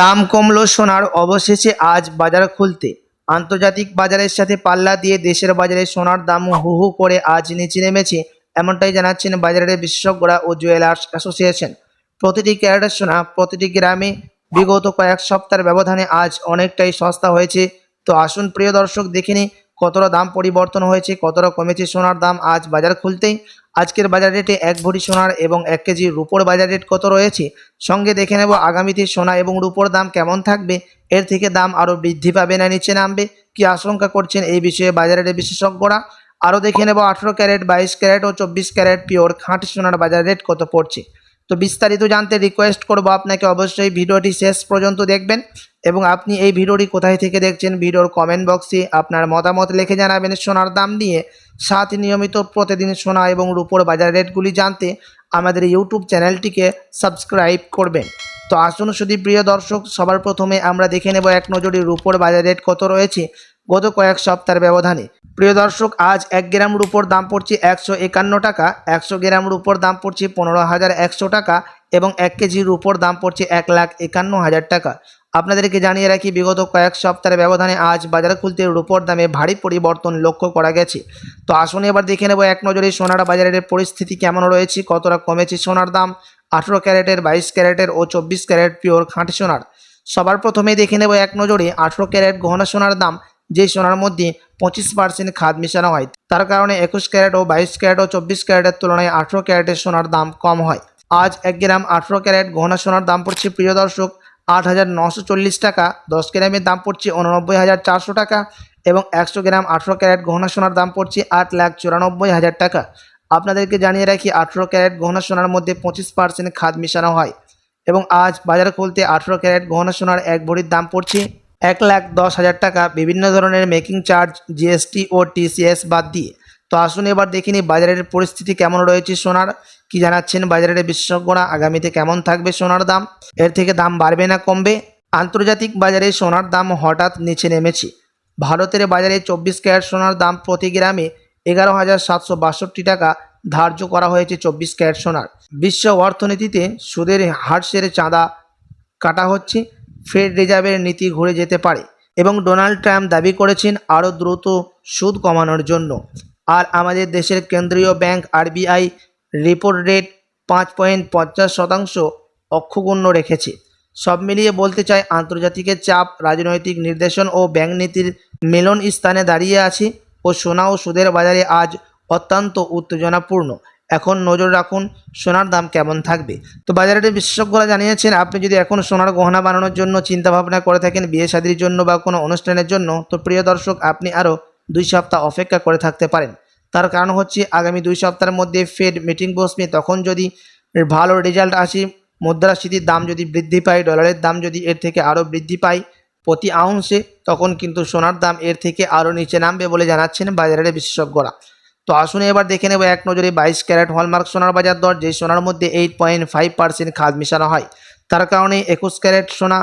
দাম কমল সোনার অবশেষে আজ বাজার খুলতে। আন্তর্জাতিক বাজারের সাথে পাল্লা দিয়ে দেশের বাজারে সোনার দাম হু হু করে আজ নিচে নেমেছে, এমনটাই জানাচ্ছেন বাজারের বিশেষজ্ঞরা ও জুয়েলার্স অ্যাসোসিয়েশন। প্রতিটি ক্যারেটের সোনা, প্রতিটি গ্রামে বিগত কয়েক সপ্তাহের ব্যবধানে আজ অনেকটাই সস্তা হয়েছে। তো আসুন প্রিয় দর্শক দেখে নিই কতটা দাম পরিবর্তন হয়েছে, কতটা কমেছে সোনার দাম আজ বাজার খুলতেই। আজকের বাজার রেটে এক ভরি সোনার এবং এক কেজি রুপোর বাজার রেট কত রয়েছে? সঙ্গে দেখে নেব আগামীতে সোনা এবং রুপোর দাম কেমন থাকবে? এর থেকে দাম আরও বৃদ্ধি পাবে না নিচে নামবে? কি আশঙ্কা করছেন এই বিষয়ে বাজারের বিশেষজ্ঞরা আরও দেখে নেব আঠেরো ক্যারেট, বাইশ ক্যারেট ও চব্বিশ ক্যারেট পিওর খাঁটি সোনার বাজার রেট কত পড়ছে? তো বিস্তারিত জানতে রিকোয়েস্ট করব আপনাকে অবশ্যই ভিডিওটি শেষ পর্যন্ত দেখবেন এবং আপনি এই ভিডিওটি কোথায় থেকে দেখছেন ভিডিওর কমেন্ট বক্সে আপনার মতামত লিখে জানাবেন। সোনার দাম নিয়ে সাথে নিয়মিত প্রতিদিন সোনা এবং রূপোর বাজার রেটগুলি জানতে আমাদের ইউটিউব চ্যানেলটিকে সাবস্ক্রাইব করবেন। তো আসুন শুধু প্রিয় দর্শক, সবার প্রথমে আমরা দেখে নেব এক নজরে রূপোর বাজার রেট কত রয়েছে গত কয়েক সপ্তাহের ব্যবধানে। প্রিয় দর্শক, আজ এক গ্রাম রূপোর দাম পড়ছে একশো একান্ন টাকা, একশো গ্রাম রূপোর দাম পড়ছে পনেরো হাজার একশো টাকা এবং এক কেজি রূপোর দাম পড়ছে এক লাখ একান্ন হাজার টাকা। আপনাদেরকে জানিয়ে রাখি, বিগত কয়েক সপ্তাহের ব্যবধানে আজ বাজার খুলতে রূপোর দামে ভারী পরিবর্তন লক্ষ্য করা গেছে। তো আসুন এবার দেখে নেব এক নজরে সোনার বাজারের পরিস্থিতি কেমন রয়েছে, কতটা কমেছে সোনার দাম, আঠেরো ক্যারেটের, বাইশ ক্যারেটের ও চব্বিশ ক্যারেট পিওর খাঁটি সোনার। সবার প্রথমেই দেখে নেব এক নজরে আঠেরো ক্যারেট গহনা সোনার দাম, যে সোনার মধ্যে পঁচিশ পার্সেন্ট খাদ মেশানো হয়। তার কারণে একুশ ক্যারেট ও বাইশ ক্যারেট ও চব্বিশ ক্যারেটের তুলনায় আঠেরো ক্যারেটের সোনার দাম কম হয়। আজ এক গ্রাম আঠেরো ক্যারেট গহনা সোনার দাম পড়ছে, প্রিয় দর্শক, আট হাজার নশো চল্লিশ টাকা। দশ গ্রামের দাম পড়ছে উননব্বই হাজার চারশো টাকা এবং একশো গ্রাম আঠেরো ক্যারেট গহনা সোনার দাম পড়ছে আট লাখ চুরানব্বই হাজার টাকা। আপনাদেরকে জানিয়ে রাখি, আঠেরো ক্যারেট গহনা সোনার মধ্যে পঁচিশ পার্সেন্ট খাদ মেশানো হয় এবং আজ বাজার খুলতে আঠেরো ক্যারেট গহনা সোনার এক ভরির দাম পড়ছে এক লাখ দশ হাজার টাকা বিভিন্ন ধরনের মেকিং চার্জ জিএসটি ও টিসিএস বাদ দিয়ে। তো আসুন এবার দেখিনি বাজারের পরিস্থিতি কেমন রয়েছে সোনার। কি জানাচ্ছেন বাজারের বিশেষজ্ঞরা? আগামীতে কেমন থাকবে সোনার দাম? এর থেকে দাম বাড়বে না কমবে? আন্তর্জাতিক বাজারে সোনার দাম হঠাৎ নিচে নেমেছে। ভারতের বাজারে চব্বিশ ক্যারেট সোনার দাম প্রতি গ্রামে এগারো হাজার সাতশো বাষট্টি টাকা ধার্য করা হয়েছে চব্বিশ ক্যারেট সোনার। বিশ্ব অর্থনীতিতে সুদের হার্সের চাঁদা কাটা হচ্ছে। ফেড রিজার্ভের নীতি ঘুরে যেতে পারে এবং ডোনাল্ড ট্রাম্প দাবি করেছেন আরও দ্রুত সুদ কমানোর জন্য। আর আমাদের দেশের কেন্দ্রীয় ব্যাংক আরবিআই রিপোর্ট রেট পাঁচ পয়েন্ট পঞ্চাশ শতাংশ অক্ষুণ্ণ রেখেছে। সব মিলিয়ে বলতে চাই আন্তর্জাতিকের চাপ, রাজনৈতিক নির্দেশন ও ব্যাংক নীতির মেলন স্থানে দাঁড়িয়ে আছে ও সোনা ও সুদের বাজারে আজ অত্যন্ত উত্তেজনাপূর্ণ। এখন নজর রাখুন সোনার দাম কেমন থাকবে। তো বাজারের বিশেষজ্ঞরা জানিয়েছেন, আপনি যদি এখন সোনার গহনা বানানোর জন্য চিন্তা ভাবনা করে থাকেন, বিয়ে শাদির জন্য বা কোনো অনুষ্ঠানের জন্য, তো প্রিয় দর্শক, আপনি আরও দুই সপ্তাহ অপেক্ষা করে থাকতে পারেন। তার কারণ হচ্ছে, আগামী দুই সপ্তাহের মধ্যে ফেড মিটিং বসবে, তখন যদি ভালো রেজাল্ট আসে, মুদ্রাস্ফীতির দাম যদি বৃদ্ধি পায় ডলারের দাম যদি এর থেকে আরও বৃদ্ধি পায় প্রতি আউন্সে, তখন কিন্তু সোনার দাম এর থেকে আরও নিচে নামবে বলে জানাচ্ছেন বাজারের বিশেষজ্ঞরা। তো আসুন এবার দেখে নেব এক নজরে বাইশ ক্যারেট হলমার্ক সোনার বাজার দর যে সোনার মধ্যে এইট পয়েন্ট ফাইভ পার্সেন্ট খাদ মিশানো হয়। তার কারণে একুশ ক্যারেট সোনা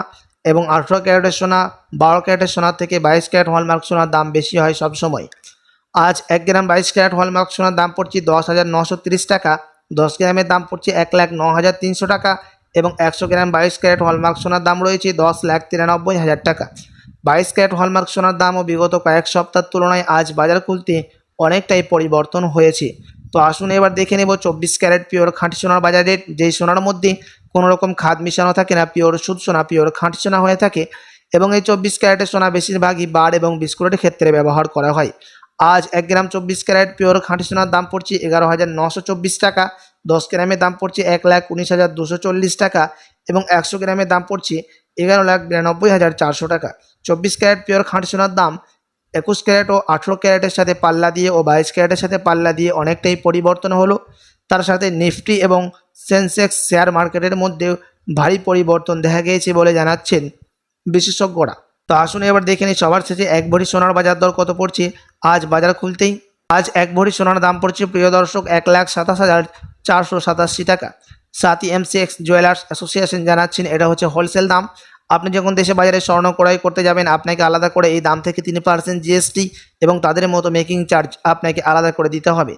এবং আঠেরো ক্যারেটের সোনা, বারো ক্যারেটের সোনার থেকে বাইশ ক্যারেট হলমার্ক সোনার দাম বেশি হয় সব সময় আজ এক গ্রাম বাইশ ক্যারেট হলমার্ক সোনার দাম পড়ছে দশ হাজার নশো তিরিশ টাকা, দশ গ্রামের দাম পড়ছে এক লাখ ন হাজার তিনশো টাকা এবং একশো গ্রাম বাইশ ক্যারেট হলমার্ক সোনার দাম রয়েছে দশ লাখ তিরানব্বই হাজার টাকা। বাইশ ক্যারেট হলমার্ক সোনার দামও বিগত কয়েক সপ্তাহের তুলনায় আজ বাজার খুলতে অনেকটাই পরিবর্তন হয়েছে। তো আসুন এবার দেখে নেব চব্বিশ ক্যারেট পিওর খাঁটি সোনার বাজার যেই সোনার মধ্যে কোনো রকম খাদ মিশানো থাকে না, পিওর সুদ সোনা, পিওর খাঁটি সোনা হয়ে থাকে এবং এই চব্বিশ ক্যারেটের সোনা বেশিরভাগই বার এবং বিস্কুটের ক্ষেত্রে ব্যবহার করা হয়। আজ এক গ্রাম চব্বিশ ক্যারেট পিওর খাঁটি সোনার দাম পড়ছে এগারো হাজার নশো চব্বিশ টাকা, দশ গ্রামের দাম পড়ছে এক লাখ উনিশ হাজার দুশো চল্লিশ টাকা এবং একশো গ্রামের দাম পড়ছে এগারো লাখ বিরানব্বই হাজার চারশো টাকা। চব্বিশ ক্যারেট পিওর খাঁটি সোনার দাম একুশ ক্যারেট ও আঠেরো ক্যারেটের সাথে পাল্লা দিয়ে ও বাইশ ক্যারেটের সাথে পাল্লা দিয়ে অনেকটাই পরিবর্তন হলো। তার সাথে নিফটি এবং সেন্সেক্স শেয়ার মার্কেটের মধ্যে ভারী পরিবর্তন দেখা গিয়েছে বলে জানাচ্ছেন বিশেষজ্ঞরা। তো আসুন এবার দেখে নিই সবার শেষে এক ভরি সোনার বাজার দর কত পড়ছে। আজ বাজার খুলতেই আজ এক ভরি সোনার দাম পড়ছে, প্রিয় দর্শক, এক লাখ সাতাশ হাজার চারশো সাতাশি টাকা। সাথী এমসিএক্স জুয়েলার্স অ্যাসোসিয়েশন জানাচ্ছেন এটা হচ্ছে হোলসেল দাম। আপনি যখন দেশে বাজারে স্বর্ণ ক্রয় করতে যাবেন, আপনাকে আলাদা করে এই দাম থেকে তিন পার্সেন্ট জিএসটি এবং তাদের মতো মেকিং চার্জ আপনাকে আলাদা করে দিতে হবে।